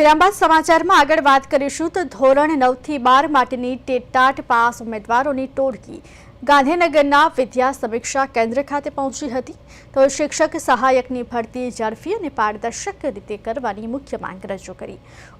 વિરામબાદ સમાચારમાં આગળ વાત કરીશું તો ધોરણ નવથી બાર માટેની ટેટાટ પાસ ઉમેદવારોની ટોળકી. ગાંધીનગરના વિદ્યા સમીક્ષા કેન્દ્ર ખાતે પહોંચી હતી તો શિક્ષક સહાયકની ભરતી ઝડપી અને પારદર્શક રીતે કરવાની મુખ્ય માંગ રજૂ કરી.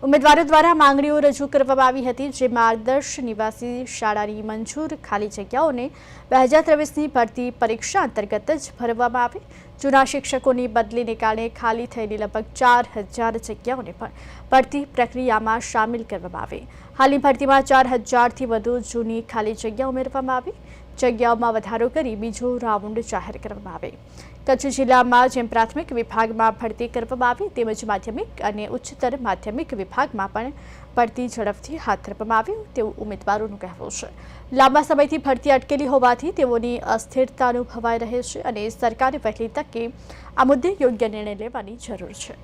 ઉમેદવારો દ્વારા માંગણીઓ રજૂ કરવામાં આવી હતી જેમાં આદર્શ નિવાસી શાળાની મંજૂર ખાલી જગ્યાઓને બે હજાર ત્રેવીસની ભરતી પરીક્ષા અંતર્ગત જ ભરવામાં આવે. જૂના શિક્ષકોની બદલીને કારણે ખાલી થયેલી લગભગ ચાર હજાર જગ્યાઓને પણ ભરતી પ્રક્રિયામાં સામેલ કરવામાં આવે. હાલની ભરતીમાં ચાર હજારથી વધુ જૂની ખાલી જગ્યા ઉમેરવામાં આવી. જગ્યાઓમાં વધારો કરી બીજો રાઉન્ડ જાહેર કરવામાં આવે. કચ્છ જિલ્લામાં જેમ પ્રાથમિક વિભાગમાં ભરતી કરવામાં આવી, તેમજ માધ્યમિક અને ઉચ્ચતર માધ્યમિક વિભાગમાં પણ ભરતી ઝડપથી હાથ ધરવામાં આવી તેવું ઉમેદવારોનું કહેવું છે. લાંબા સમયથી ભરતી અટકેલી હોવાથી તેઓની અસ્થિરતા અનુભવાઈ રહે છે અને સરકારે વહેલી તકે આ મુદ્દે યોગ્ય નિર્ણય લેવાની જરૂર છે.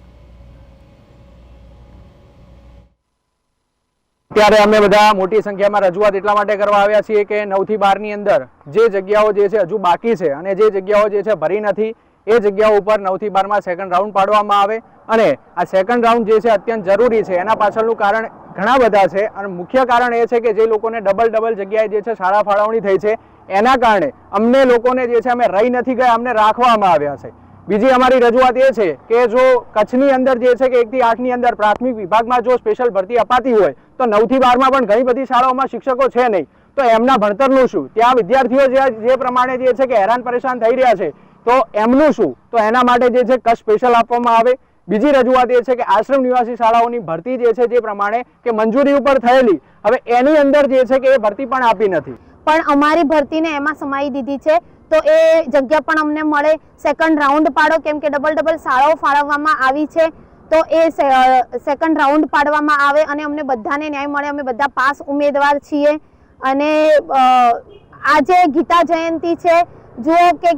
ત્યારે અમે બધા મોટી સંખ્યામાં રજૂઆત એટલા માટે કરવા આવ્યા છીએ કે નવથી બારની અંદર જે જગ્યાઓ જે છે હજુ બાકી છે અને જે જગ્યાઓ જે છે ભરી નથી, એ જગ્યાઓ ઉપર નવથી બારમાં સેકન્ડ રાઉન્ડ પાડવામાં આવે. અને આ સેકન્ડ રાઉન્ડ જે છે અત્યંત જરૂરી છે. એના પાછળનું કારણ ઘણા બધા છે. અને મુખ્ય કારણ એ છે કે જે લોકોને ડબલ ડબલ જગ્યાએ જે છે શાળા ફાળવણી થઈ છે. એના કારણે અમને લોકોને જે છે અમે રહી નથી ગયા, અમને રાખવામાં આવ્યા છે. બીજી અમારી રજૂઆત એ છે કે જો કચ્છની અંદર જે છે કે એકથી આઠની અંદર પ્રાથમિક વિભાગમાં જો સ્પેશિયલ ભરતી અપાતી હોય, તો નવથી બારમાં પણ ઘણી બધી શાળાઓમાં શિક્ષકો છે નહીં. તો એમના ભણતરનું શું? ત્યાં વિદ્યાર્થીઓ જે જે પ્રમાણે જે છે કે હેરાન પરેશાન થઈ રહ્યા છે, તો એમનું શું? તો એના માટે જે છે કચ્છ સ્પેશિયલ આપવામાં આવે. બીજી રજૂઆત એ છે કે આશ્રમ નિવાસી શાળાઓની ભરતી જે છે જે પ્રમાણે કે મંજૂરી ઉપર થયેલી, હવે એની અંદર જે છે કે એ ભરતી પણ આપી નથી. પણ અમારી ભરતીને એમાં સમાઈ દીધી છે. તો એ જગ્યા પણ અમને મળે. સેકન્ડ રાઉન્ડ પાડો, કેમ કે ડબલ ડબલ શાળાઓ ફાળવવામાં આવી છે. તો એ સેકન્ડ રાઉન્ડ પાડવામાં આવે અને અમને બધાને ન્યાય મળે. અમે બધા પાસ ઉમેદવાર છીએ. અને આજે ગીતા જયંતિ છે. જુઓ કે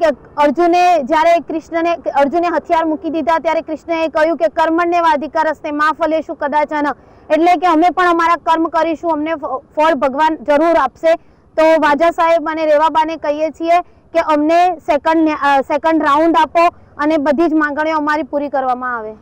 અર્જુને જ્યારે કૃષ્ણને, અર્જુને હથિયાર મૂકી દીધા ત્યારે કૃષ્ણએ કહ્યું કે કર્મણને અધિકાર હસ્તે મા ફલેશું કદાચન. એટલે કે અમે પણ અમારા કર્મ કરીશું. અમને ફળ ભગવાન જરૂર આપશે. તો વાજા સાહેબ અને રેવાબાને કહીએ છીએ કે અમને સેકન્ડ સેકન્ડ રાઉન્ડ આપો અને બધી જ માંગણીઓ અમારી પૂરી કરવામાં આવે.